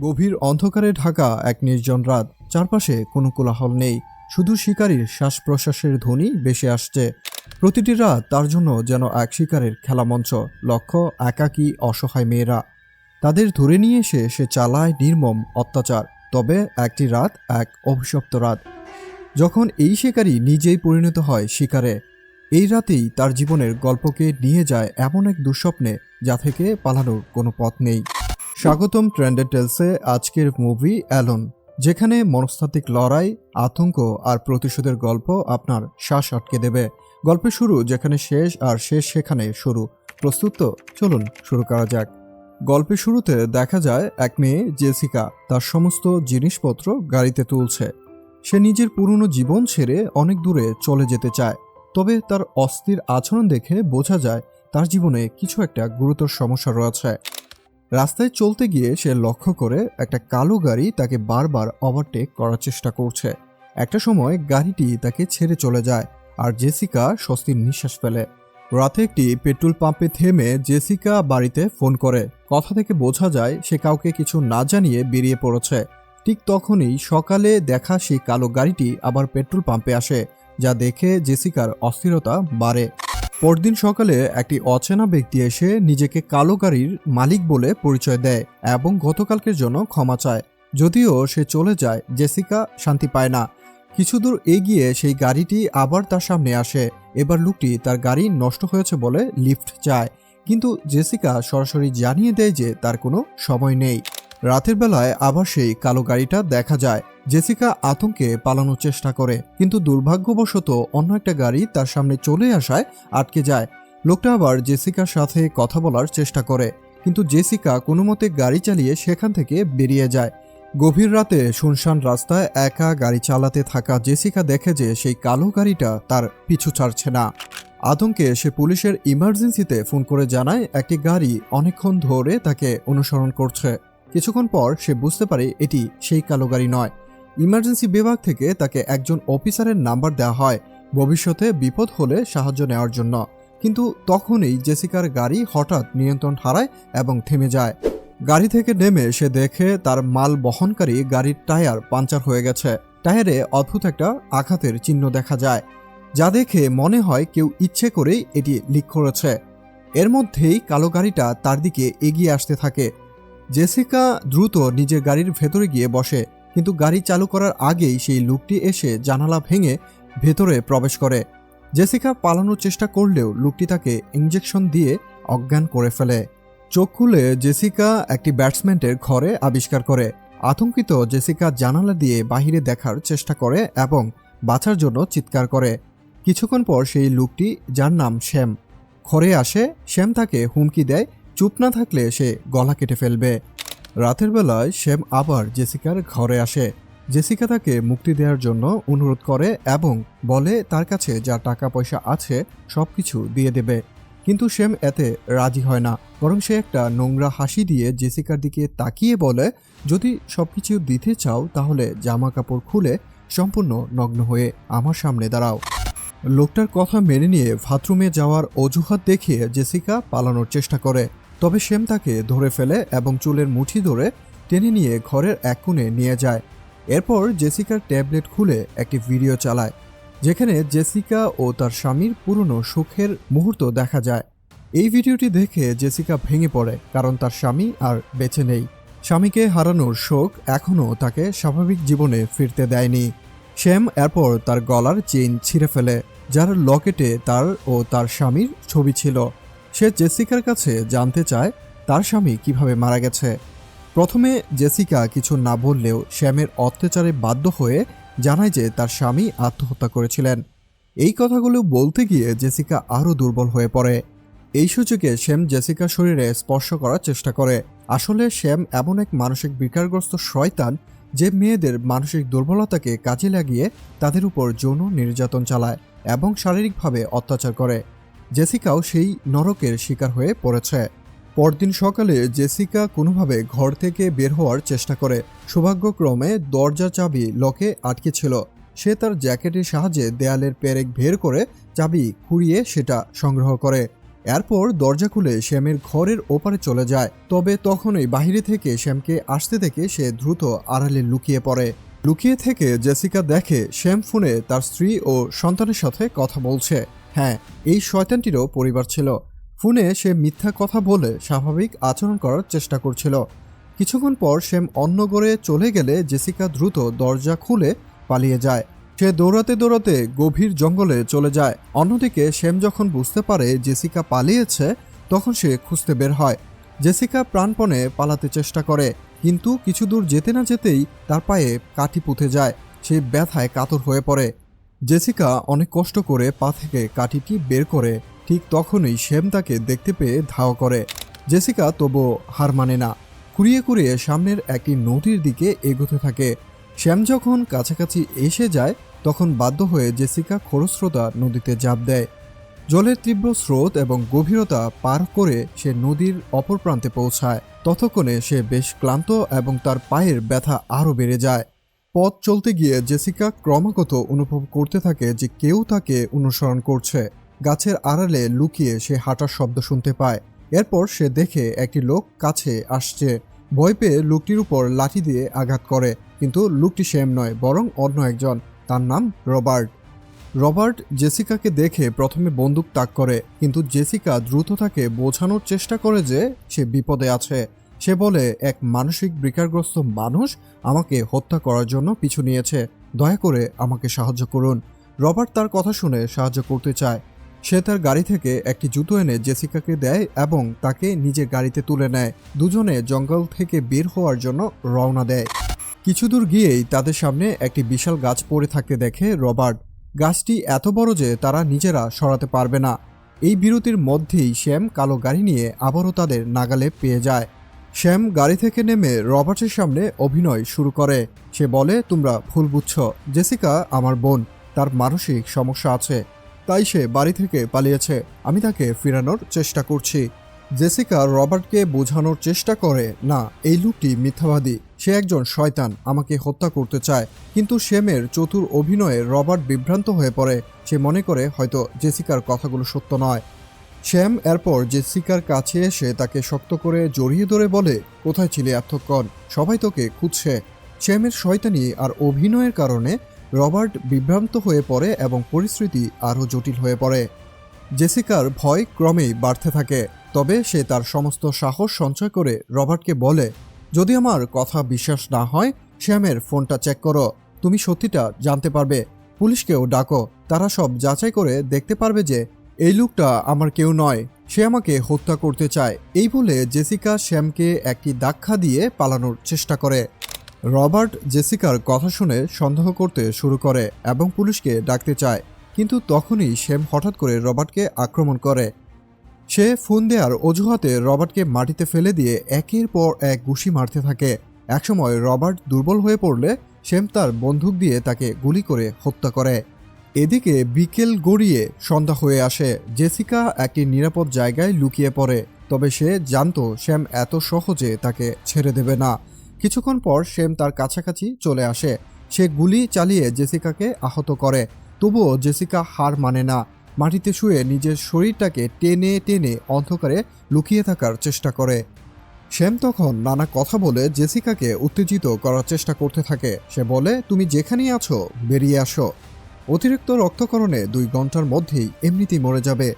গভীর অন্ধকারে ঢাকা এক নির্জন রাত। চারপাশে কোনো কোলাহল নেই। শুধু শিকারীর শ্বাস প্রশ্বাসের ধ্বনি বেশি আসছে। প্রতিটি রাত তার জন্য যেন এক শিকারের খেলামঞ্চ লক্ষ্য, একাকী, অসহায় মেয়েরা। তাদের ধরে নিয়ে এসে সে চালায় নির্মম অত্যাচার। তবে একটি রাত এক অভিশপ্ত রাত। যখন এই শিকারী নিজেই পরিণত হয় শিকারে, এই রাতেই তার জীবনের গল্পকে নিয়ে যায় এমন এক দুঃস্বপ্নে যা থেকে পালানোর কোনো পথ নেই। স্বাগতম ট্রেন্ডেড টেলসে আজকের মুভি অ্যালন যেখানে মনস্তাত্ত্বিক লড়াই, আতঙ্ক আর প্রতিশোধের গল্প আপনার শ্বাস আটকে দেবে। গল্পের শুরু যেখানে শেষ আর শেষ সেখানে শুরু। প্রস্তুত তো? চলুন শুরু করা যাক। গল্পের শুরুতে দেখা যায় এক মেয়ে, জেসিকা, তার সমস্ত জিনিসপত্র গাড়িতে তুলছে। সে নিজের পুরনো জীবন ছেড়ে অনেক দূরে চলে যেতে চায়। তবে তার অস্থির আচরণ দেখে বোঝা যায় তার জীবনে কিছু একটা গুরুতর সমস্যা রয়েছে। রাস্তায় চলতে গিয়ে সে লক্ষ্য করে একটা কালো গাড়ি তাকে বারবার ওভারটেক করার চেষ্টা করছে। একটা সময় গাড়িটি তাকে ছেড়ে চলে যায় আর জেসিকা স্বস্তির নিঃশ্বাস ফেলে। রাতে একটি পেট্রোল পাম্পে থেমে জেসিকা বাড়িতে ফোন করে। কথা থেকে বোঝা যায় সে কাউকে কিছু না জানিয়ে বেরিয়ে পড়েছে। ঠিক তখনই সকালে দেখা সেই কালো গাড়িটি আবার পেট্রোল পাম্পে আসে, যা দেখে জেসিকার অস্থিরতা বাড়ে। পরদিন সকালে একটি অচেনা ব্যক্তি এসে নিজেকে কালো গাড়ির মালিক বলে পরিচয় দেয় এবং গতকালকের জন্য ক্ষমা চায়। যদিও সে চলে যায়, জেসিকা শান্তি পায় না। কিছু দূর এগিয়ে সেই গাড়িটি আবার তার সামনে আসে। এবার লোকটি তার গাড়ি নষ্ট হয়েছে বলে লিফট চায়। কিন্তু জেসিকা সরাসরি জানিয়ে দেয় যে তার কোনো সময় নেই। রাতের বেলায় আবার সেই কালো গাড়িটা দেখা যায়। জেসিকা আতঙ্কে পালানোর চেষ্টা করে, কিন্তু দুর্ভাগ্যবশত অন্য একটা গাড়ি তার সামনে চলে আসায় আটকে যায়। লোকটা আবার জেসিকার সাথে কথা বলার চেষ্টা করে, কিন্তু জেসিকা কোনো মতে গাড়ি চালিয়ে সেখান থেকে বেরিয়ে যায়। গভীর রাতে শুনশান রাস্তায় একা গাড়ি চালাতে থাকা জেসিকা দেখে যে সেই কালো গাড়িটা তার পিছু ছাড়ছে না। আতঙ্কে সে পুলিশের ইমার্জেন্সিতে ফোন করে জানায় একটি গাড়ি অনেকক্ষণ ধরে তাকে অনুসরণ করছে। কিছুক্ষণ পর সে বুঝতে পারে এটি সেই কালো গাড়ি নয়। ইমার্জেন্সি বিভাগ থেকে তাকে একজন অফিসারের নাম্বার দেওয়া হয়। ভবিষ্যতে বিপদ হলে সাহায্য নেওয়ার জন্য। কিন্তু তখনই জেসিকার গাড়ি হঠাৎ নিয়ন্ত্রণ হারায় এবং থেমে যায়। গাড়ি থেকে নেমে সে দেখে তার মাল বহনকারী গাড়ির টায়ার পাঞ্চার হয়ে গেছে। টায়ারে অদ্ভুত একটা আঘাতের চিহ্ন দেখা যায়। যা দেখে মনে হয় কেউ ইচ্ছে করেই এটি লিক করেছে। এর মধ্যেই কালো গাড়িটা তার দিকে এগিয়ে আসতে থাকে। জেসিকা দ্রুত নিজের গাড়ির ভেতরে গিয়ে বসে। কিন্তু গাড়ি চালু করার আগেই সেই লোকটি এসে জানালা ভেঙে ভেতরে প্রবেশ করে। জেসিকা পালানোর চেষ্টা করলেও লোকটি তাকে ইঞ্জেকশন দিয়ে অজ্ঞান করে ফেলে। চোখ খুলে জেসিকা একটি ব্যাটসম্যানের ঘরে আবিষ্কার করে। আতঙ্কিত জেসিকা জানালা দিয়ে বাহিরে দেখার চেষ্টা করে এবং বাঁচার জন্য চিৎকার করে। কিছুক্ষণ পর সেই লোকটি, যার নাম শ্যাম, ঘরে আসে। শ্যাম তাকে হুমকি দেয়, চুপ না থাকলে সে গলা কেটে ফেলবে। রাতের বেলায় শ্যাম আবার জেসিকার ঘরে আসে। জেসিকা তাকে মুক্তি দেওয়ার জন্য অনুরোধ করে এবং বলে তার কাছে যা টাকা পয়সা আছে সব কিছু দিয়ে দেবে। কিন্তু শ্যাম এতে রাজি হয় না। বরং সে একটা নোংরা হাসি দিয়ে জেসিকার দিকে তাকিয়ে বলে, যদি সব কিছু দিতে চাও তাহলে জামা কাপড় খুলে সম্পূর্ণ নগ্ন হয়ে আমার সামনে দাঁড়াও। লোকটার কথা মেনে নিয়ে বাথরুমে যাওয়ার অজুহাত দেখিয়ে জেসিকা পালানোর চেষ্টা করে। তবে শ্যাম তাকে ধরে ফেলে এবং চুলের মুঠি ধরে টেনে নিয়ে ঘরের এক কোণে নিয়ে যায়। এরপর জেসিকার ট্যাবলেট খুলে একটি ভিডিও চালায়, যেখানে জেসিকা ও তার স্বামীর পুরনো সুখের মুহূর্ত দেখা যায়। এই ভিডিওটি দেখে জেসিকা ভেঙে পড়ে, কারণ তার স্বামী আর বেঁচে নেই। স্বামীকে হারানোর শোক এখনও তাকে স্বাভাবিক জীবনে ফিরতে দেয়নি। শ্যাম এরপর তার গলার চেইন ছিঁড়ে ফেলে, যার লকেটে তার ও তার স্বামীর ছবি ছিল। সে জেসিকার কাছে জানতে চায় তার স্বামী কীভাবে মারা গেছে। প্রথমে জেসিকা কিছু না বললেও শ্যামের অত্যাচারে বাধ্য হয়ে জানায় যে তার স্বামী আত্মহত্যা করেছিলেন। এই কথাগুলো বলতে গিয়ে জেসিকা আরও দুর্বল হয়ে পড়ে। এই সুযোগে শ্যাম জেসিকার শরীরে স্পর্শ করার চেষ্টা করে। আসলে শ্যাম এমন এক মানসিক বিকারগ্রস্ত শয়তান যে মেয়েদের মানসিক দুর্বলতাকে কাজে লাগিয়ে তাদের উপর যৌন নির্যাতন চালায় এবং শারীরিকভাবে অত্যাচার করে। জেসিকাও সেই নরকের শিকার হয়ে পড়েছে। পরদিন সকালে জেসিকা কোনোভাবে ঘর থেকে বের হওয়ার চেষ্টা করে। সৌভাগ্যক্রমে দরজার চাবি লকে আটকে ছিল। সে তার জ্যাকেটের সাহায্যে দেয়ালের পেরেক বের করে চাবি খুঁড়িয়ে সেটা সংগ্রহ করে। এরপর দরজা খুলে শ্যামের ঘরের ওপারে চলে যায়। তবে তখনই বাহিরে থেকে শ্যামকে আসতে দেখে সে দ্রুত আড়ালে লুকিয়ে পড়ে। লুকিয়ে থেকে জেসিকা দেখে শ্যাম ফোনে তার স্ত্রী ও সন্তানের সাথে কথা বলছে। হ্যাঁ এই শয়তানটিরও পরিবার ছিল। ফোনে সে মিথ্যা কথা বলে স্বাভাবিক আচরণ করার চেষ্টা করছিল। কিছুক্ষণ পর শ্যাম অন্য ঘরে চলে গেলে জেসিকা দ্রুত দরজা খুলে পালিয়ে যায়। সে দৌড়াতে দৌড়াতে গভীর জঙ্গলে চলে যায়। অন্যদিকে শ্যাম যখন বুঝতে পারে জেসিকা পালিয়েছে, তখন সে খুঁজতে বের হয়। জেসিকা প্রাণপণে পালাতে চেষ্টা করে, কিন্তু কিছু দূর যেতে না যেতেই তার পায়ে কাঠি পুঁতে যায়। সে ব্যথায় কাতর হয়ে পড়ে। জেসিকা অনেক কষ্ট করে পা থেকে কাঠিটি বের করে ঠিক তখনই শ্যাম তাকে দেখতে পেয়ে ধাও করে। জেসিকা তবু হার মানে না। কুড়িয়ে কুড়িয়ে সামনের একটি নদীর দিকে এগোতে থাকে। শ্যাম যখন কাছাকাছি এসে যায়, তখন বাধ্য হয়ে জেসিকা খরস্রোতা নদীতে ঝাঁপ দেয়। জলের তীব্র স্রোত এবং গভীরতা পার করে সে নদীর অপর প্রান্তে পৌঁছায়। ততক্ষণে সে বেশ ক্লান্ত এবং তার পায়ের ব্যথা আরও বেড়ে যায়। পথ চলতে গিয়ে জেসিকা ক্রমাগত অনুভব করতে থাকে যে কেউ তাকে অনুসরণ করছে। গাছের আড়ালে লুকিয়ে সে হাঁটার শব্দ শুনতে পায়। এরপর সে দেখে একটি লোক কাছে আসছে। ভয় পেয়ে লোকটির উপর লাঠি দিয়ে আঘাত করে, কিন্তু লোকটি সেম নয়, বরং অন্য একজন। তার নাম রবার্ট। রবার্ট জেসিকাকে দেখে প্রথমে বন্দুক তাক করে, কিন্তু জেসিকা দ্রুত তাকে বোঝানোর চেষ্টা করে যে সে বিপদে আছে। সে বলে, এক মানসিক বিকারগ্রস্ত মানুষ আমাকে হত্যা করার জন্য পিছু নিয়েছে। দয়া করে আমাকে সাহায্য করুন। রবার্ট তার কথা শুনে সাহায্য করতে চায়। সে তার গাড়ি থেকে একটি জুতো এনে জেসিকাকে দেয় এবং তাকে নিজের গাড়িতে তুলে নেয়। দুজনে জঙ্গল থেকে বের হওয়ার জন্য রওনা দেয়। কিছু দূর গিয়েই তাদের সামনে একটি বিশাল গাছ পড়ে থাকতে দেখে রবার্ট, গাছটি এত বড় যে তারা নিজেরা সরাতে পারবে না। এই বিরতির মধ্যেই শ্যাম কালো গাড়ি নিয়ে আবারও তাদের নাগালে পেয়ে যায়। শ্যাম গাড়ি থেকে নেমে রবার্টের সামনে অভিনয় শুরু করে। সে বলে, তোমরা ভুল বুঝছ। জেসিকা আমার বোন। তার মানসিক সমস্যা আছে। তাই সে বাড়ি থেকে পালিয়েছে। আমি তাকে ফেরানোর চেষ্টা করছি। জেসিকা রবার্টকে বোঝানোর চেষ্টা করে, না, এই লোকটি মিথ্যাবাদী। সে একজন শয়তান। আমাকে হত্যা করতে চায়। কিন্তু শ্যামের চতুর অভিনয়ে রবার্ট বিভ্রান্ত হয়ে পড়ে। সে মনে করে, হয়তো জেসিকার কথাগুলো সত্য নয়। শ্যাম এরপর জেসিকার কাছে এসে তাকে শক্ত করে জড়িয়ে ধরে বলে, কোথায় ছিলে এতক্ষণ? সবাই তোকে খুঁজছে। শ্যামের শয়তানি আর অভিনয়ের কারণে রবার্ট বিভ্রান্ত হয়ে পড়ে এবং পরিস্থিতি আরও জটিল হয়ে পড়ে। জেসিকার ভয় ক্রমেই বাড়তে থাকে, তবে সে তার সমস্ত সাহস সঞ্চয় করে রবার্টকে বলে, যদি আমার কথা বিশ্বাস না হয়, শ্যামের ফোনটা চেক করো। তুমি সত্যিটা জানতে পারবে। পুলিশকেও ডাকো। তারা সব যাচাই করে দেখতে পারবে যে এই লোকটা আমার কেউ নয়, সে আমাকে হত্যা করতে চায়। এই বলে জেসিকা শ্যামকে একটি দাক্ষা দিয়ে পালানোর চেষ্টা করে। রবার্ট জেসিকার কথা শুনে সন্দেহ করতে শুরু করে এবং পুলিশকে ডাকতে চায়। কিন্তু তখনই শ্যাম হঠাৎ করে রবার্টকে আক্রমণ করে। সে ফোন দেওয়ার অজুহাতে রবার্টকে মাটিতে ফেলে দিয়ে একের পর এক ঘুষি মারতে থাকে। একসময় রবার্ট দুর্বল হয়ে পড়লে শ্যাম তার বন্দুক দিয়ে তাকে গুলি করে হত্যা করে। এদিকে বিকেল গড়িয়ে সন্ধ্যা হয়ে আসে। জেসিকা একটি নিরাপদ জায়গায় লুকিয়ে পড়ে, তবে সে জানত শ্যাম এত সহজে তাকে ছেড়ে দেবে না। কিছুক্ষণ পর শ্যাম তার কাছাকাছি চলে আসে। সে গুলি চালিয়ে জেসিকাকে আহত করে। তবুও জেসিকা হার মানে না। মাটিতে শুয়ে নিজের শরীরটাকে টেনে টেনে অন্ধকারে লুকিয়ে থাকার চেষ্টা করে। শ্যাম তখন নানা কথা বলে জেসিকাকে উত্তেজিত করার চেষ্টা করতে থাকে। সে বলে, তুমি যেখানেই আছো, বেরিয়ে আসো। অতিরিক্ত রক্তকরণে দুই ঘণ্টার মধ্যেই এমনিতেই মরে যাবে।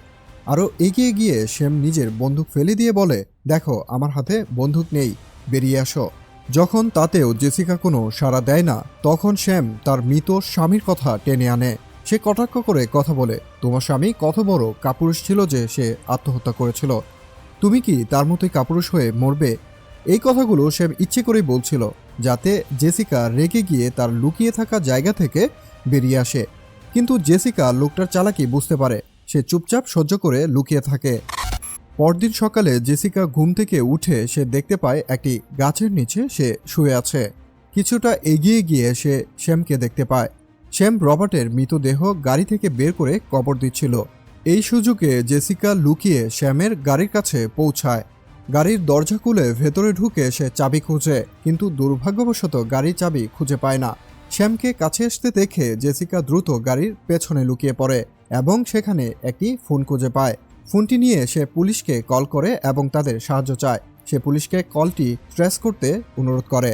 আরও এগিয়ে গিয়ে শ্যাম নিজের বন্দুক ফেলে দিয়ে বলে, দেখো, আমার হাতে বন্দুক নেই, বেরিয়ে আসো। যখন তাতেও জেসিকা কোনো সাড়া দেয় না, তখন শ্যাম তার মৃত স্বামীর কথা টেনে আনে। সে কটাক্ষ করে কথা বলে, তোমার স্বামী কত বড় কাপুরুষ ছিল যে সে আত্মহত্যা করেছিল? তুমি কি তার মতোই কাপুরুষ হয়ে মরবে? এই কথাগুলো শ্যাম ইচ্ছে করেই বলছিল, যাতে জেসিকা রেগে গিয়ে তার লুকিয়ে থাকা জায়গা থেকে বেরিয়ে আসে। কিন্তু জেসিকা লোকটার চালাকি বুঝতে পারে। সে চুপচাপ সহ্য করে লুকিয়ে থাকে। পরদিন সকালে জেসিকা ঘুম থেকে উঠে সে দেখতে পায় একটি গাছের নিচে সে শুয়ে আছে। কিছুটা এগিয়ে গিয়ে সে শ্যামকে দেখতে পায়। শ্যাম রবার্টের মৃতদেহ গাড়ি থেকে বের করে কবর দিচ্ছিল। এই সুযোগে জেসিকা লুকিয়ে শ্যামের গাড়ির কাছে পৌঁছায়। গাড়ির দরজা খুলে ভেতরে ঢুকে সে চাবি খুঁজে, কিন্তু দুর্ভাগ্যবশত গাড়ির চাবি খুঁজে পায় না। শ্যামকে কাছে আসতে দেখে জেসিকা দ্রুত গাড়ির পেছনে লুকিয়ে পড়ে এবং সেখানে একটি ফোন খুঁজে পায়। ফোনটি নিয়ে সে পুলিশকে কল করে এবং তাদের সাহায্য চায়। সে পুলিশকে কলটি ট্রেস করতে অনুরোধ করে।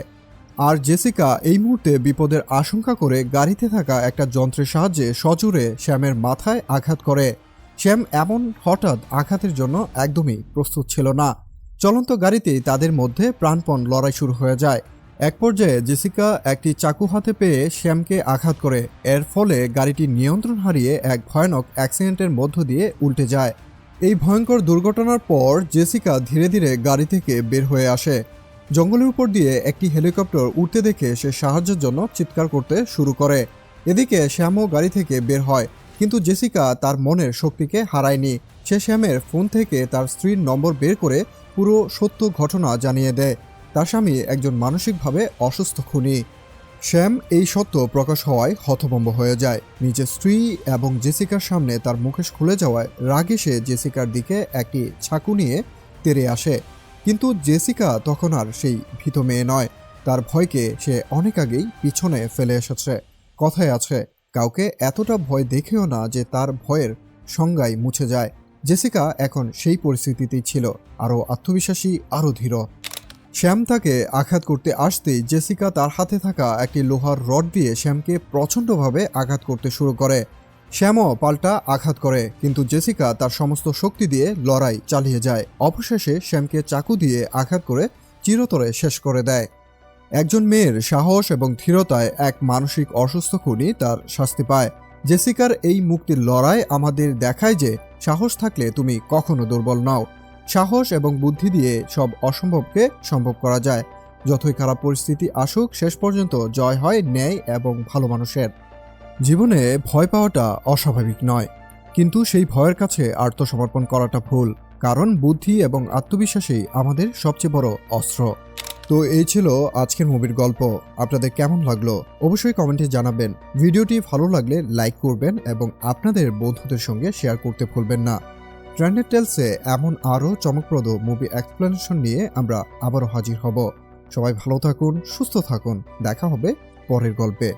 আর জেসিকা এই মুহূর্তে বিপদের আশঙ্কা করে গাড়িতে থাকা একটা যন্ত্রের সাহায্যে সজোরে শ্যামের মাথায় আঘাত করে। শ্যাম এমন হঠাৎ আঘাতের জন্য একদমই প্রস্তুত ছিল না। চলন্ত গাড়িতেই তাদের মধ্যে প্রাণপণ লড়াই শুরু হয়ে যায়। এক পর্যায়ে জেসিকা একটি চাকু হাতে পেয়ে শ্যামকে আঘাত করে। এর ফলে গাড়িটি নিয়ন্ত্রণ হারিয়ে এক ভয়ানক অ্যাক্সিডেন্টের মধ্য দিয়ে উল্টে যায়। এই ভয়ঙ্কর দুর্ঘটনার পর জেসিকা ধীরে ধীরে গাড়ি থেকে বের হয়ে আসে। জঙ্গলের উপর দিয়ে একটি হেলিকপ্টার উঠতে দেখে সে সাহায্যের জন্য চিৎকার করতে শুরু করে। এদিকে শ্যামও গাড়ি থেকে বের হয়, কিন্তু জেসিকা তার মনের শক্তিকে হারায়নি। সে শ্যামের ফোন থেকে তার স্ত্রীর নম্বর বের করে পুরো সত্য ঘটনা জানিয়ে দেয়। তার স্বামী একজন মানসিকভাবে অসুস্থ খুনি। শ্যাম এই সত্য প্রকাশ হওয়ায় হতভম্ব হয়ে যায়। নিজের স্ত্রী এবং জেসিকার সামনে তার মুখোশ খুলে যাওয়ায় রাগে সে জেসিকার দিকে একটি ছাকু নিয়ে তেরে আসে। কিন্তু জেসিকা তখন আর সেই ভীত মেয়ে নয়। তার ভয়কে সে অনেক আগেই পিছনে ফেলে এসেছে। কথায় আছে, কাউকে এতটা ভয় দেখেও না যে তার ভয়ের সংজ্ঞায় মুছে যায়। জেসিকা এখন সেই পরিস্থিতিতেই ছিল। আরও আত্মবিশ্বাসী, আরও ধীর। শ্যাম তাকে আঘাত করতে আসতেই জেসিকা তার হাতে থাকা একটি লোহার রড দিয়ে শ্যামকে প্রচণ্ডভাবে আঘাত করতে শুরু করে। শ্যামও পাল্টা আঘাত করে, কিন্তু জেসিকা তার সমস্ত শক্তি দিয়ে লড়াই চালিয়ে যায়। অবশেষে শ্যামকে চাকু দিয়ে আঘাত করে চিরতরে শেষ করে দেয়। একজন মেয়ের সাহস এবং ধীরতায় এক মানসিক অসুস্থ খুনি তার শাস্তি পায়। জেসিকার এই মুক্তির লড়াই আমাদের দেখায় যে সাহস থাকলে তুমি কখনো দুর্বল নাও। সাহস এবং বুদ্ধি দিয়ে সব অসম্ভবকে সম্ভব করা যায়। যতই খারাপ পরিস্থিতি আসুক, শেষ পর্যন্ত জয় হয় ন্যায় এবং ভালো মানুষের। জীবনে ভয় পাওয়াটা অস্বাভাবিক নয়, কিন্তু সেই ভয়ের কাছে আত্মসমর্পণ করাটা ভুল, কারণ বুদ্ধি এবং আত্মবিশ্বাসই আমাদের সবচেয়ে বড় অস্ত্র। তো এই ছিল আজকের মুভির গল্প। আপনাদের কেমন লাগল অবশ্যই কমেন্টে জানাবেন। ভিডিওটি ভালো লাগলে লাইক করবেন এবং আপনাদের বন্ধুদের সঙ্গে শেয়ার করতে ভুলবেন না। ট্রেন্ডেড টেলসে এমন আরও চমকপ্রদ মুভি এক্সপ্লেনেশন নিয়ে আমরা আবারও হাজির হব। সবাই ভালো থাকুন, সুস্থ থাকুন। দেখা হবে পরের গল্পে।